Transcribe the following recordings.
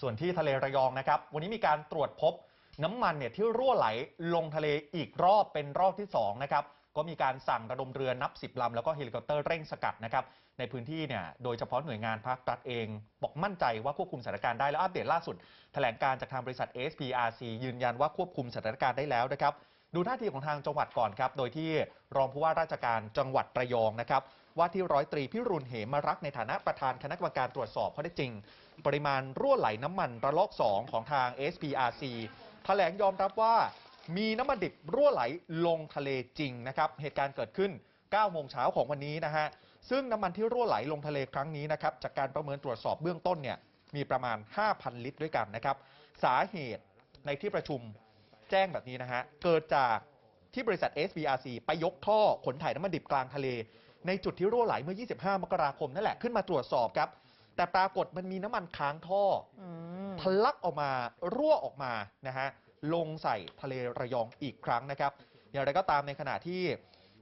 ส่วนที่ทะเลระยองนะครับ วันนี้มีการตรวจพบน้ำมันเนี่ยที่รั่วไหลลงทะเลอีกรอบเป็นรอบที่2นะครับก็มีการสั่งระดมเรือนับ 10ลำแล้วก็เฮลิคอปเตอร์เร่งสกัดนะครับในพื้นที่เนี่ยโดยเฉพาะหน่วยงานภาครัฐเอง บอกมั่นใจว่าควบคุมสถานการณ์ได้แล้วอัปเดตล่าสุด แถลงการจากทางบริษัท SPRC ยืนยันว่าควบคุมสถานการณ์ได้แล้วนะครับ ดูท่าทีของทางจังหวัดก่อนครับ โดยที่รองผู้ว่าราชการจังหวัดระยองนะครับ ว่าที่ร้อยตรีพิรุณเหมรักในฐานะประธานคณะกรรมการตรวจสอบข้อได้จริง ปริมาณรั่วไหลน้ำมันระลอก 2 ของทาง SPRC แถลงยอมรับว่ามีน้ำมันดิบรั่วไหลลงทะเลจริงนะครับ เหตุการณ์เกิดขึ้น 9 โมงเช้าของวันนี้นะฮะ ซึ่งน้ำมันที่รั่วไหลลงทะเลครั้งนี้นะครับ จากการประเมินตรวจสอบเบื้องต้นเนี่ย มีประมาณ 5,000 ลิตรด้วยกันนะครับ สาเหตุในที่ประชุม แจ้งแบบนี้นะฮะ เกิดจากที่บริษัท SBRC ไปยกท่อขนถ่ายน้ำมันดิบกลางทะเล ในจุดที่รั่วไหลเมื่อ 25 มกราคมนั่นแหละขึ้นมาตรวจสอบครับ แต่ปรากฏมันมีน้ำมันค้างท่ออืมทะลักออกมารั่วออกมานะฮะลงใส่ทะเลระยองอีกครั้งนะครับ อย่างไรก็ตามในขณะที่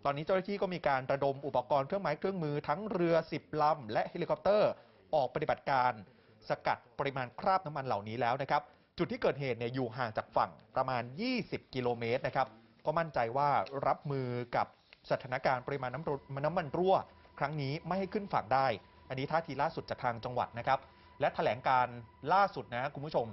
ตอนนี้เจ้าหน้าที่ก็มีการระดมอุปกรณ์เครื่องไม้เครื่องมือทั้งเรือ 10 ลำ และเฮลิคอปเตอร์ ออกปฏิบัติการสกัดปริมาณคราบน้ำมันเหล่านี้แล้วนะครับ จุดที่เกิดเหตุเนี่ยอยู่ห่างจากฝั่งประมาณ 20 กิโลเมตรนะครับ ก็มั่นใจว่ารับมือกับสถานการณ์ปริมาณน้ำน้ำมันรั่ว ครั้งนี้ไม่ให้ขึ้นฝั่งได้ อันนี้ท่าทีล่าสุดจากทางจังหวัดนะครับ และแถลงการล่าสุดนะคุณผู้ชม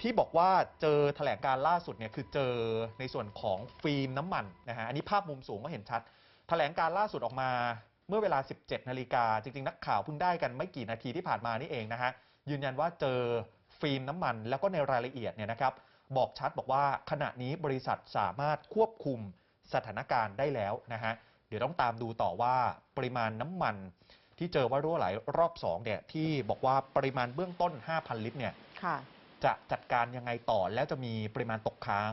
ที่บอกว่าเจอแถลงการล่าสุดเนี่ยคือเจอในส่วนของฟิล์มน้ำมันนะฮะอันนี้ภาพมุมสูงก็เห็นชัด แถลงการล่าสุดออกมาเมื่อเวลา 17 นาฬิกาจริงๆ นักข่าวเพิ่งได้กันไม่กี่นาทีที่ผ่านมานี่เองนะฮะยืนยันว่าเจอ ฟิล์มน้ำมัน แล้วก็ในรายละเอียดเนี่ยนะครับ บอกชัดบอกว่าขณะนี้บริษัทสามารถควบคุมสถานการณ์ได้แล้วนะฮะเดี๋ยวต้องตามดูต่อว่าปริมาณน้ำมัน ที่เจอว่ารั่วไหลรอบ2เนี่ยที่บอกว่าปริมาณเบื้องต้น 5,000 ลิตรเนี่ยค่ะจะจัดการยังไงต่อแล้วจะมีปริมาณตกค้าง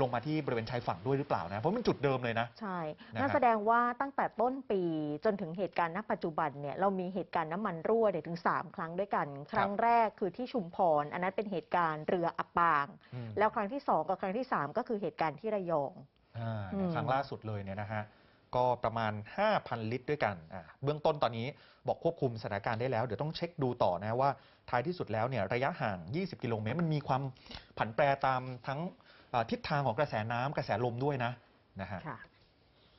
ลงมาที่บริเวณชายฝั่งด้วยหรือเปล่านะ เพราะมันจุดเดิมเลยนะ ใช่นะฮะนั่นแสดงว่าตั้งแต่ต้นปีจนถึงเหตุการณ์ณปัจจุบันเนี่ยเรามีเหตุการณ์น้ำมันรั่วเนี่ยถึง 3 ครั้งด้วยกัน ครั้งแรกคือที่ชุมพร อันนั้นเป็นเหตุการณ์เรืออับปางอืมแล้วครั้งที่ 2 กับครั้งที่ 3 ก็คือเหตุการณ์ที่ระยองอ่าอืมครั้งล่าสุดเลยเนี่ยนะฮะก็ประมาณ 5,000 ลิตรด้วยกันอ่าเบื้องต้นตอนนี้บอกควบคุมสถานการณ์ได้แล้ว เดี๋ยวต้องเช็คดูต่อนะว่าท้ายที่สุดแล้วเนี่ยระยะห่าง 20 กิโลเมตร มันมีความผันแปรตามทั้งอ่า ทิศทางของกระแสน้ำกระแสลมด้วยนะนะฮะ